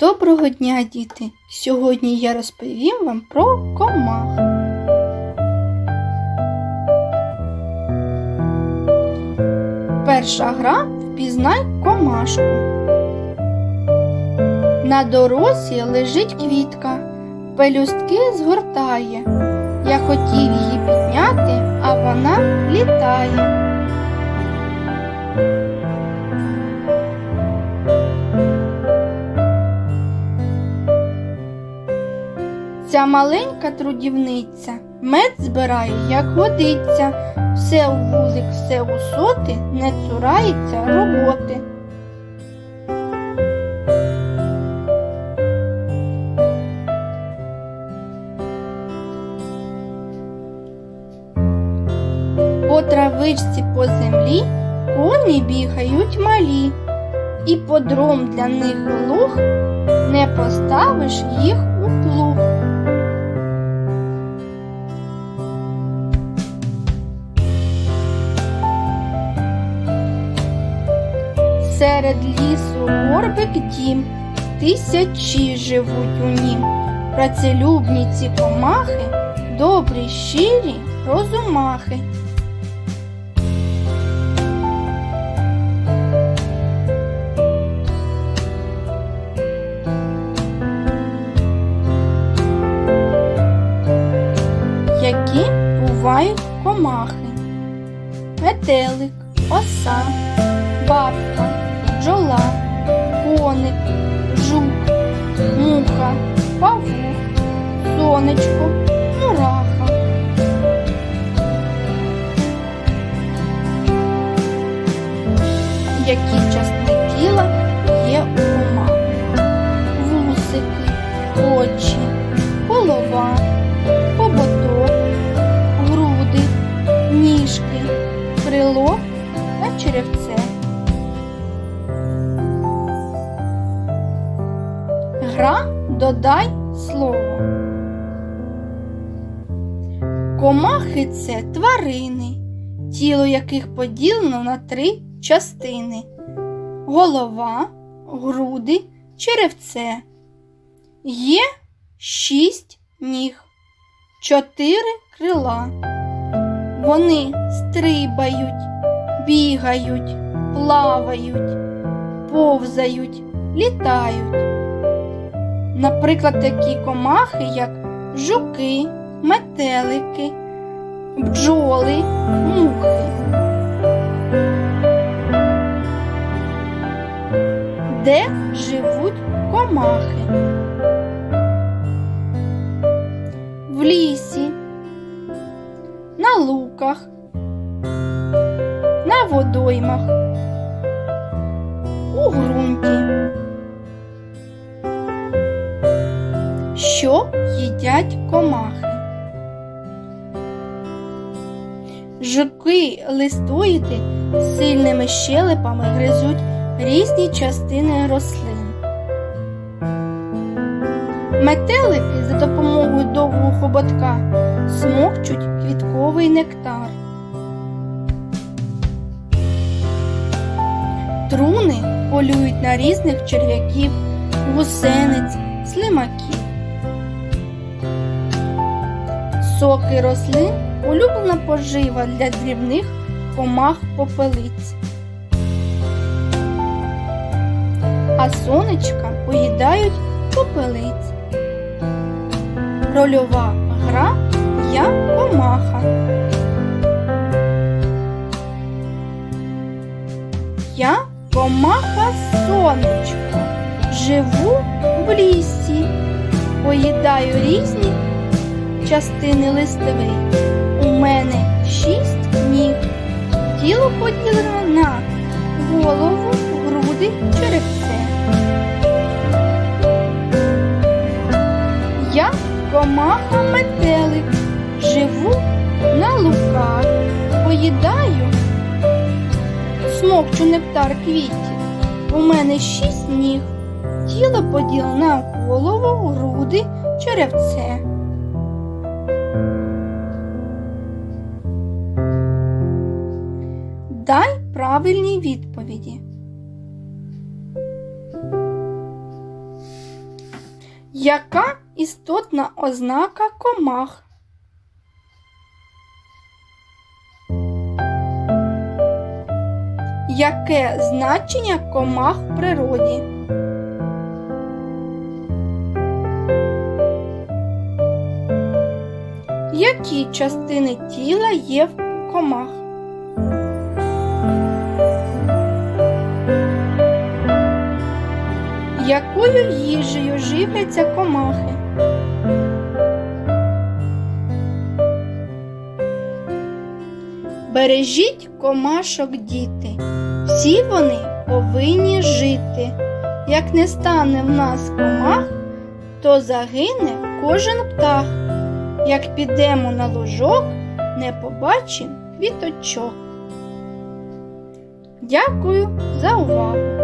Доброго дня, діти! Сьогодні я розповім вам про комах. Перша гра впізнай комашку. На дорозі лежить квітка, пелюстки згортає. Я хотів її підняти, Маленька трудівниця мед збирає, як годиться, все у вулик, все у соти, не цурається роботи. По травичці по землі коні бігають малі, і подром для них луг не поставиш їх у плуг. Серед лісу горбик дім, тисячі живуть у нім. Працелюбні ці комахи, добрі, щирі розумахи. Які бувають комахи? Метелик, оса, бабка, коник, жук, муха, павук, сонечко, мураха. Які частини тіла Гра додай слово. Комахи це тварини, тіло яких поділено на три частини: голова, груди, черевце. Є шість ніг, чотири крила. Вони стрибають, бігають, плавають, повзають, літають. Наприклад, такі комахи, як жуки, метелики, бджоли, мухи. Де живуть комахи? В лісі, на луках, на водоймах, у ґрунті. Що їдять комахи? Жуки листоїди сильними щелепами гризуть різні частини рослин. Метелики за допомогою довгого хоботка смокчуть квітковий нектар. Труни полюють на різних черв'яків, гусениць, слимаків. Соки рослин улюблена пожива для дрібних комах попелиць. А сонечка поїдають попелиць. Рольова гра Я комаха. Я комаха сонечко. Живу в лісі, поїдаю різні частини листовий. У мене шість ніг. Тіло поділено на голову, груди, черепце. Я комаха метелик, живу на луках, поїдаю, смокчу нектар квітів. У мене шість ніг. Тіло поділено на голову, груди, черевце. Дай правильні відповіді. Яка істотна ознака комах? Яке значення комах в природі? Які частини тіла є в комах? Якою їжею живляться комахи? Бережіть комашок, діти, всі вони повинні жити. Як не стане в нас комах, то загине кожен птах. Як підемо на лужок, не побачим квіточок. Дякую за увагу!